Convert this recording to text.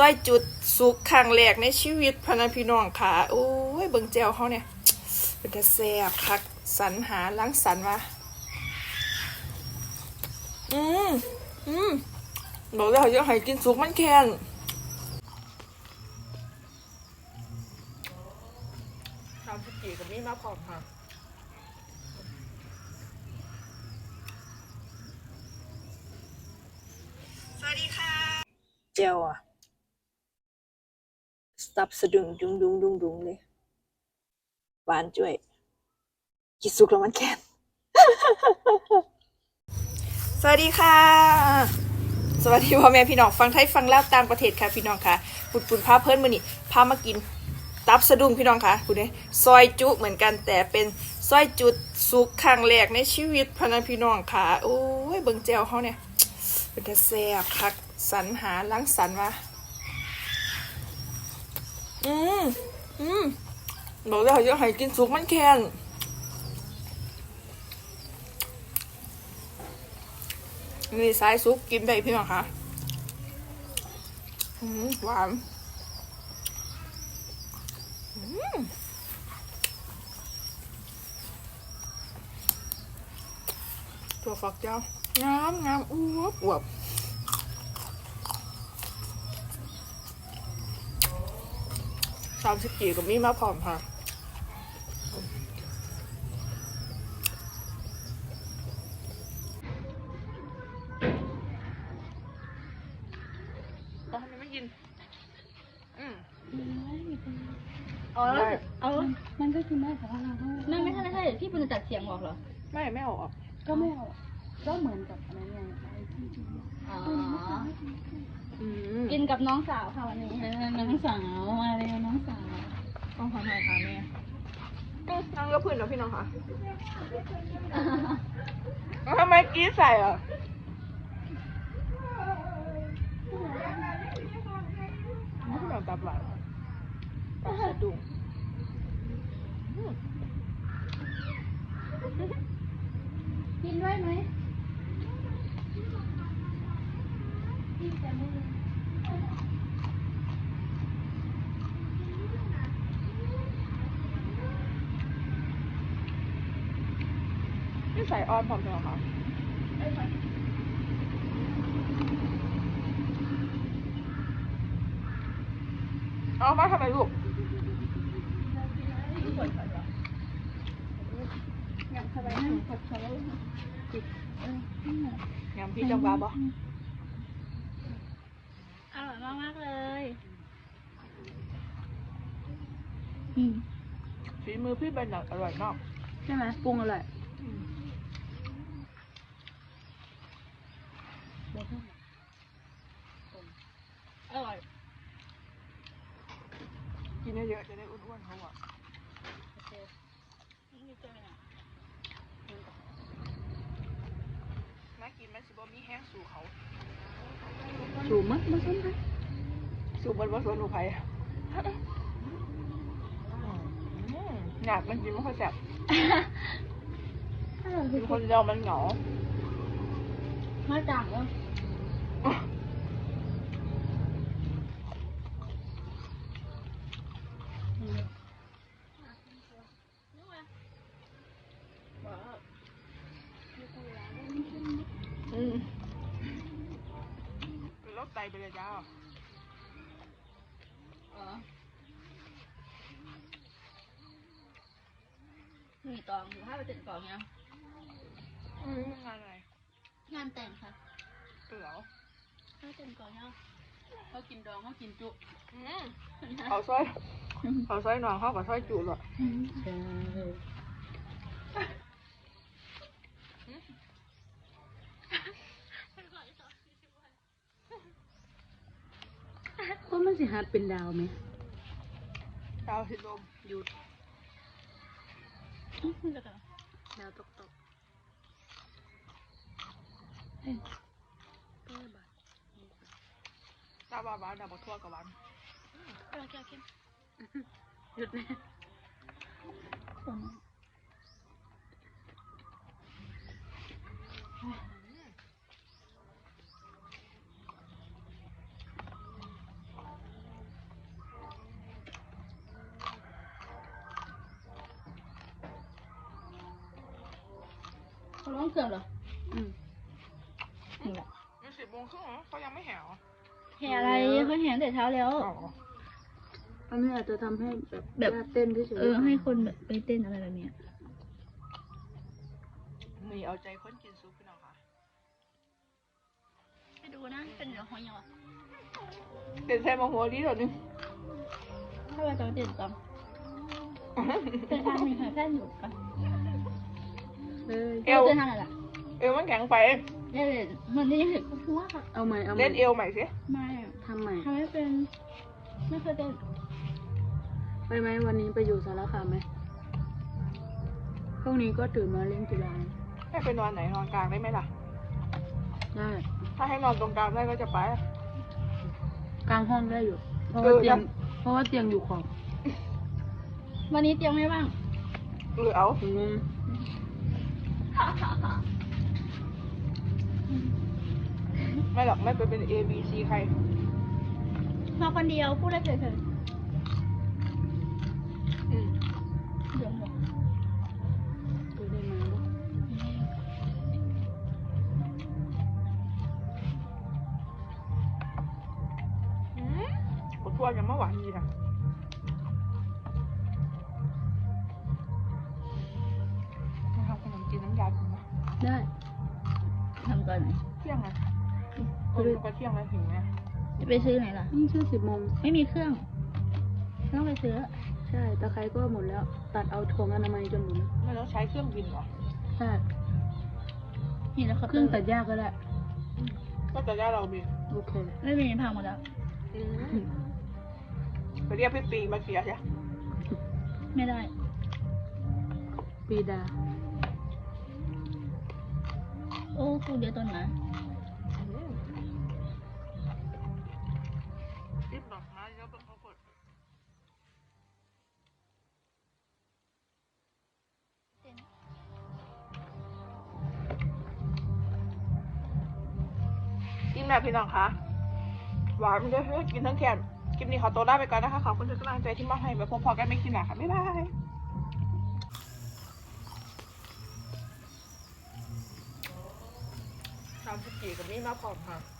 ซอยจุดสุกครั้งแรกในชีวิตพะนะพี่น้องค่ะ โอ้ยเบิ่งแจวเขาเนี่ย เป็นแต่แซ่บคักสรรหาล้างสรรวะอืมอืมบอกแล้วยังให้กินสุกมันแค้นทำสุกี้กับมีมาพร้อมค่ะสวัสดีค่ะ เจลอะ สับสะดุงดุงดุงดุงดุงเลยหวานจ้วยกิสุกแล้วมันแค้นสวัสดีค่ะ สวัสดีพ่อแม่พี่น้องฟังไทยฟังแลาวต่างประเทศค่ะพี่น้องค่ะปุดปุ่นพาเพิ่นมือนี่พามากินตับสะดุ้งพี่น้องค่ะคุณเด้ซอยจุเหมือนกันแต่เป็นซอยจุดสุกครั้งแรกในชีวิตพะนพี่น้องค่ะโอ้ยเบิ่งแจวเขาเนี่ยเป็นแต่แซ่บคักสรรหาล้างสรรวะ อืมอืมบอกแล้วยังให้กินสุกมันแค้นนี่สายซุปกินได้พี่น้องคะอืมหวานถั่วฝักยาวงามงามอวบอวบามสิบกี่กับมีมาพร้อมค่ะตอนนี้ไม่กิน อืมอ๋อได้เอามันก็กินได้แต่ว่าเราก็ไม่ไม่ใช่ไม่ใช่พี่เป็นตัดเสียงบอกเหรอไม่ไม่เอาออกก็ไม่เอาก็เหมือนกับอะไรอย่างไอ้ที่กินอ๋ออืมกินกับน้องสาวค่ะวันนี้ เออน้องสาวมาเร็วน้องสาว ต้องขอหน่อยค่ะแม่ก็นั่งก็พื้นแล้วพี่น้องค่ะแล้วทำไมกรี้ใส่อะไม่ใช่แบบตับหวานตับสะดุ้งอืมกินด้วยไหมนี่ ใส่ออนพร้อมใช่ไหมคะเอามาทำไมลูกอยากสบายนั่งกดเขายำพี่จังบาบออร่อยมากมากๆเลยอืมฝีมือพี่เป็นแบบอร่อยมากใช่ไหมปรุงอร่อย อร่อย กินเยอะๆจะได้อ้วนๆเขาอะนี่เจอเนี่ยมากินมันสิบ่มีแห้งสู่เขา สูงมั้ยมาส้มค่ะสู่บนวัดสวนอุภัยอืมอยากมันกินไม่ค่อยแซ่บอร่อยกินคนเดียวมันเหงา มาจากแล้วอืมอืมเป็นโรคไงอยู่ห้าเปอร์เซ็นต์ก่อนเนี่ยอืมงานอะไรงานแต่งค่ะเปล่าห้าเปอร์เซ็นต์ก่อนเนี่ยเขากินดองเขากินจุอืมเอาสร้อยเอาสร้อยนอนเข้ากับสร้อยจูเลยใช่ก็มันสิหัดเป็นดาวไหมดาวสิลมหยุดเดี๋ยวก่อนดาวตก Tao bảo bán đào một thua của bạn Giật nè. Có lóng cường rồi Ừ. นเอาละแก้วเข้มหยุดเลยเขาร้องเครื่องเหรออืมนี่แหละมันสิบโมงครึ่งเขายังไม่แหวแห่อะไรเขาแห่ตั้งแต่เช้าแล้วอันนี้อาจจะทำให้แบบแบบญาติเต้นเฉยๆเออ ให้คนแบบไปเต้นอะไรแบบเนี้ย มีเอาใจคนกินซุปพี่น้องค่ะไปดูนะ เป็นเหลือหอยยังวะเป็นแซ่บมาหัวดีหรอนึงถ้าเราจะเต้นตามเป็นทางมีใครแค่อยู่กันเออเอวเต้นทางไหนล่ะ เอวมันแข็งไป เล่นมันนี่ยังเห็นหัวค่ะเอาใหม่เอาใหม่เล่นเอวใหม่สิไม่อะทำใหม่ทำไม่เป็นไม่เคยเต้นไปไหมวันนี้ไปอยู่สารคามไหมพรุ่งนี้ก็ตื่นมาเล่นกีฬาให้ไปนอนไหนนอนกลางได้ไหมล่ะ ได้ถ้าให้นอนตรงกลางได้ก็จะไป กลางห้องได้อยู่ เพราะเอว่าอเตียงได้เพราะว่าเตียงอยู่ขอบวันนี้เตรียมไม่ว่างหรือเอา ไม่หรอกไม่ไปเป็น A B C ใคร มาคนเดียวพูดได้เฉยอืมๆเดี๋ยวหมดเคยได้มาเนอะอืมขอทั่วยังไม่หวานดีนะมาทำขนมจีนน้ำยาดูนะได้ทำตอนไหนเที่ยงไง เออมันก็เที่ยงแล้วหิวไงจะไปซื้อไหนล่ะ นี่คือสิบโมงไม่มีเครื่อง ต้องไปซื้อ ใช่ตะไคร้ก็หมดแล้ว ตัดเอาถุงอนามัยจนหมดแล้วไม่ต้องใช้เครื่องบินหรอ ใช่ นี่แล้วเขาเครื่องตัดหญ้าก็ได้ก็จะได้เราบินโอเคไม่มีพังหมดแล้วอืมไปเรียกพี่ปีมาเคลียร์ใช่ไม่ได้ ปีดา โอ้กูเดียวต้นนะรีบ แม่พี่น้องคะหวานมันจะเพื่กินทั้งแขนคลิปนี้ขอตัวลาไปก่อนนะคะ ขอบคุณทุกกำลังใจที่มอบให้ไว้พบพอกันไม่กินหนาค่ะ บ๊ายบายทำสกีกับนี่มาพร้อมค่ะ